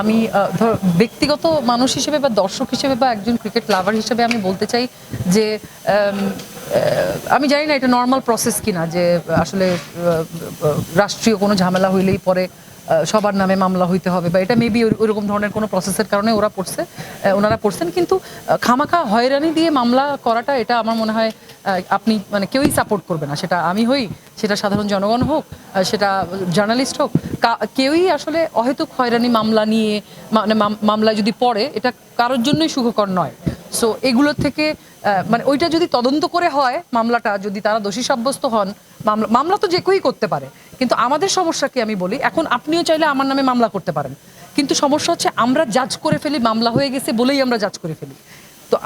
আমি ধর, ব্যক্তিগত মানুষ হিসেবে বা দর্শক হিসেবে বা একজন ক্রিকেট লাভার হিসেবে আমি বলতে চাই যে আমি জানি না এটা নর্মাল প্রসেস কিনা যে, আসলে রাষ্ট্রীয় কোনো ঝামেলা হইলেই পরে সবার নামে মামলা হইতে হবে বা এটা মেবি ওইরকম ধরনের কোনো প্রসেসের কারণে ওরা পড়ছে ওনারা পড়ছেন, কিন্তু খামাখা হয়রানি দিয়ে মামলা করাটা এটা আমার মনে হয় আপনি মানে কেউই সাপোর্ট করবে না। সেটা আমি হই, সেটা সাধারণ জনগণ হোক সেটা জার্নালিস্ট হোক কেউই আসলে অহেতুক হয়রানি মামলা নিয়ে মানে মাম- মামলা যদি পড়ে, এটা কারোর জন্যই সুখকর নয়। সো এগুলোর থেকে মানে ওইটা যদি তদন্ত করে হয়, মামলাটা যদি তারা দোষী সাব্যস্ত হন, মামলা মামলা তো যে কেউই করতে পারে। কিন্তু আমাদের সমস্যা কি আমি বলি, এখন আপনিও চাইলে আমার নামে মামলা করতে পারেন। কিন্তু সমস্যা হচ্ছে আমরা জাজ করে ফেলি, মামলা হয়ে গেছে বলেই আমরা জাজ করে ফেলি। তো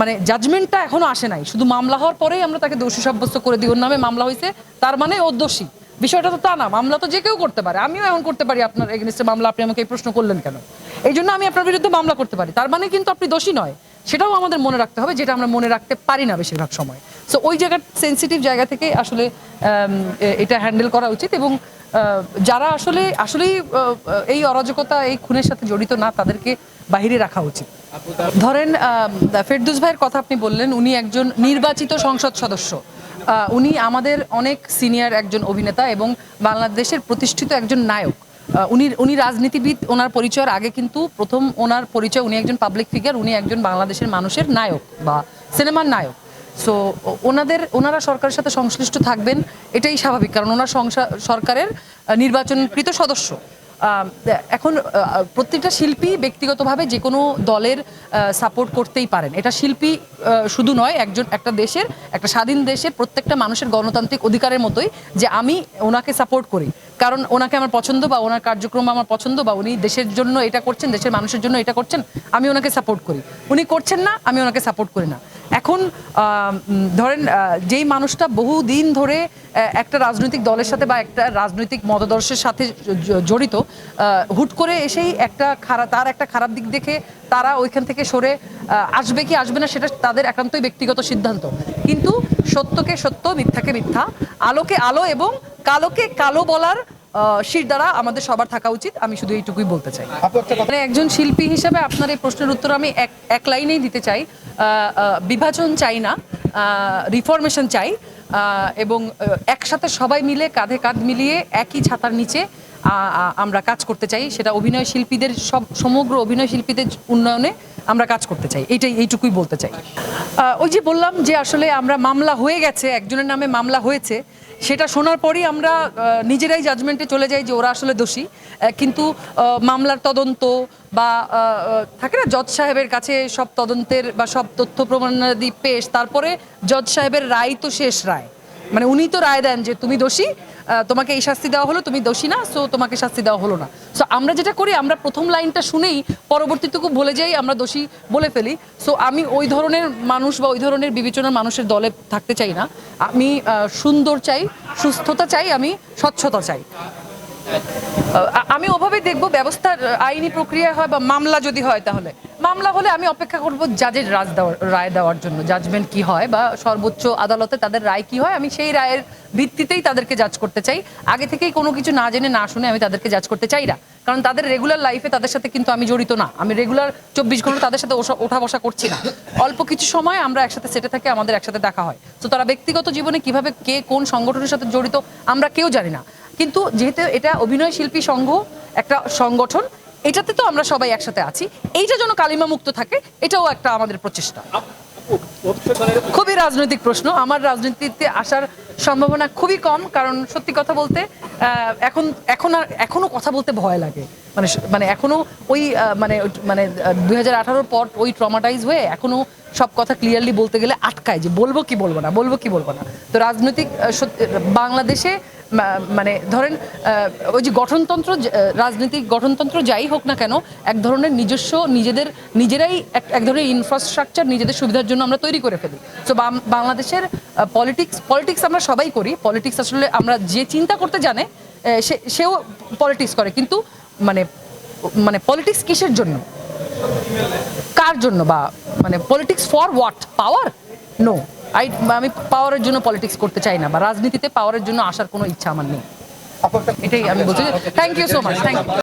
মানে জাজমেন্টটা এখনও আসে নাই। শুধু মামলা হওয়ার পরেই আমরা তাকে দোষী সাব্যস্ত করে দিই, ওর নামে মামলা হয়েছে, তার মানে ও দোষী। বিষয়টা তো তা না, মামলা তো যে কেউ করতে পারে। আমিও এমন করতে পারি আপনার এগেনস্টে মামলা, আপনি আমাকে এই প্রশ্ন করলেন কেন? এই জন্য আমি আপনার বিরুদ্ধে মামলা করতে পারি। তার মানে কিন্তু আপনি দোষী নয়। সেটাও আমাদের মনে রাখতে হবে, যেটা আমরা মনে রাখতে পারি না বেশিরভাগ সময়। সো ওই জায়গার সেন্সিটিভ জায়গা থেকে আসলে এটা হ্যান্ডেল করা উচিত এবং যারা আসলে, আসলেই এই অরাজকতা, এই খুনের সাথে জড়িত না, তাদেরকে বাহিরে রাখা উচিত। ধরেন ফেরদুস ভাইয়ের কথা আপনি বললেন, উনি একজন নির্বাচিত সংসদ সদস্য। উনি আমাদের অনেক সিনিয়র একজন অভিনেতা এবং বাংলাদেশের প্রতিষ্ঠিত একজন নায়ক। উনি উনি রাজনীতিবিদ, ওনার পরিচয়ের আগে কিন্তু প্রথম ওনার পরিচয় উনি একজন পাবলিক ফিগার উনি একজন বাংলাদেশের মানুষের নায়ক বা সিনেমার নায়ক। সো ওনাদের, ওনারা সরকারের সাথে সংশ্লিষ্ট থাকবেন, এটাই স্বাভাবিক, কারণ ওনার সরকারের নির্বাচনকৃত সদস্য। এখন প্রত্যেকটা শিল্পী ব্যক্তিগতভাবে যে কোনো দলের সাপোর্ট করতেই পারেন। এটা শিল্পী শুধু নয়, একজন, একটা দেশের, একটা স্বাধীন দেশের প্রত্যেকটা মানুষের গণতান্ত্রিক অধিকারের মতোই যে আমি ওনাকে সাপোর্ট করি। কারণ ওনাকে আমার পছন্দ বা ওনার কার্যক্রম আমার পছন্দ বা উনি দেশের জন্য এটা করছেন, দেশের মানুষের জন্য এটা করছেন, আমি ওনাকে সাপোর্ট করি। উনি করছেন না, আমি ওনাকে সাপোর্ট করি না। এখন ধরেন যেই মানুষটা বহু দিন ধরে একটা রাজনৈতিক দলের সাথে বা একটা রাজনৈতিক মতাদর্শের সাথে জড়িত হুট করে এসেই একটা খারাপ তার একটা খারাপ দিক দেখে তারা ওইখান থেকে সরে আসবে কি আসবে না সেটা তাদের একান্তই ব্যক্তিগত সিদ্ধান্ত। কিন্তু সত্যকে সত্য, মিথ্যাকে মিথ্যা, আলোকে আলো এবং কালোকে কালো বলার শির দ্বারা আমাদের সবার থাকা উচিত আমি শুধু এইটুকুই বলতে চাই। মানে একজন শিল্পী হিসেবে আপনার এই প্রশ্নের উত্তর আমি এক এক লাইনেই দিতে চাই। বিভাজন চাই না রিফরমেশন চাই এবং একসাথে সবাই মিলে কাঁধে কাঁধ মিলিয়ে একই ছাতার নিচে আমরা কাজ করতে চাই। সেটা অভিনয় শিল্পীদের সব সমগ্র অভিনয় শিল্পীদের উন্নয়নে আমরা কাজ করতে চাই। এইটাই এইটুকুই বলতে চাই। ওই যে বললাম যে আসলে আমরা মামলা হয়ে গেছে একজনের নামে মামলা হয়েছে সেটা শোনার পরই আমরা নিজেরাই জাজমেন্টে চলে যাই যে ওরা আসলে দোষী। কিন্তু মামলার তদন্ত বা থাকে না জজ সাহেবের কাছে সব তদন্তের বা সব তথ্য প্রমাণাদি পেশ, তারপরে জজ সাহেবের রায় তো শেষ রায়। মানে উনি তো রায় দেন যে তুমি দোষী তোমাকে এই শাস্তি দেওয়া হলো, তুমি দোষী না সো তোমাকে শাস্তি দেওয়া হলো না। সো আমরা যেটা করি, আমরা প্রথম লাইনটা শুনেই পরবর্তীটুকু বলে যাই, আমরা দোষী বলে ফেলি। সো আমি ওই ধরনের মানুষ বা ওই ধরনের বিবেচনার মানুষের দলে থাকতে চাই না। আমি সুন্দর চাই, সুস্থতা চাই, আমি স্বচ্ছতা চাই। আমি ওভাবেই দেখব ব্যবস্থার আইনি প্রক্রিয়া হয় বা মামলা যদি হয় তাহলে। মামলা হলে আমি অপেক্ষা করব জাজের রাজ দেওয়ার রায় দেওয়ার জন্য জাজমেন্ট কি হয় বা সর্বোচ্চ আদালতে তাদের রায় কি হয়, আমি সেই রায়ের ভিত্তিতেই তাদেরকে জাজ করতে চাই। আগে থেকেই কোনো কিছু না জেনে, না শুনে আমি তাদেরকে জাজ করতে চাই না। কারণ তাদের রেগুলার লাইফে তাদের সাথে কিন্তু আমি জড়িত না। আমি রেগুলার চব্বিশ ঘণ্টা তাদের সাথে ওঠা- বসা করছি না। অল্প কিছু সময় আমরা একসাথে সেটে থাকি, আমাদের একসাথে দেখা হয়। তো তারা ব্যক্তিগত জীবনে কীভাবে কে কোন সংগঠনের সাথে জড়িত, আমরা কেউ জানি না। কিন্তু যেহেতু এটা অভিনয় শিল্পী সংঘ একটা সংগঠন এটাতে তো আমরা সবাই একসাথে আছি। এইটা যেন কালিমা মুক্ত থাকে এটাও একটা আমাদের প্রচেষ্টা। খুবই রাজনৈতিক প্রশ্ন। আমার রাজনীতিতে আসার সম্ভাবনা খুবই কম কারণ সত্যি কথা বলতে এখন এখন আর এখনও কথা বলতে ভয় লাগে। মানে মানে এখনও ওই আহ, মানে মানে দুই হাজার আঠারোর পর ওই ট্রমাটাইজ হয়ে এখনও সব কথা ক্লিয়ারলি বলতে গেলে আটকায় যে বলব কি বলব না বলব কি বলব না। তো রাজনৈতিক বাংলাদেশে মানে ধরেন ওই যে গঠনতন্ত্র রাজনৈতিক গঠনতন্ত্র যাই হোক না কেন, এক ধরনের নিজস্ব নিজেদের, নিজেরাই এক এক ধরনের ইনফ্রাস্ট্রাকচার নিজেদের সুবিধার জন্য আমরা তৈরি করে ফেলি। তো বাংলাদেশের পলিটিক্স পলিটিক্স আমরা সবাই করি। পলিটিক্স আসলে আমরা যে চিন্তা করতে জানে সে, সেও পলিটিক্স করে। কিন্তু মানে মানে পলিটিক্স কিসের জন্য? কার জন্য বা মানে politics for what power no I আমি পাওয়ারের জন্য পলিটিক্স করতে চাই না বা রাজনীতিতে পাওয়ারের জন্য আসার কোনো ইচ্ছা আমার নেই। এটাই আমি বলছি thank you so much thank you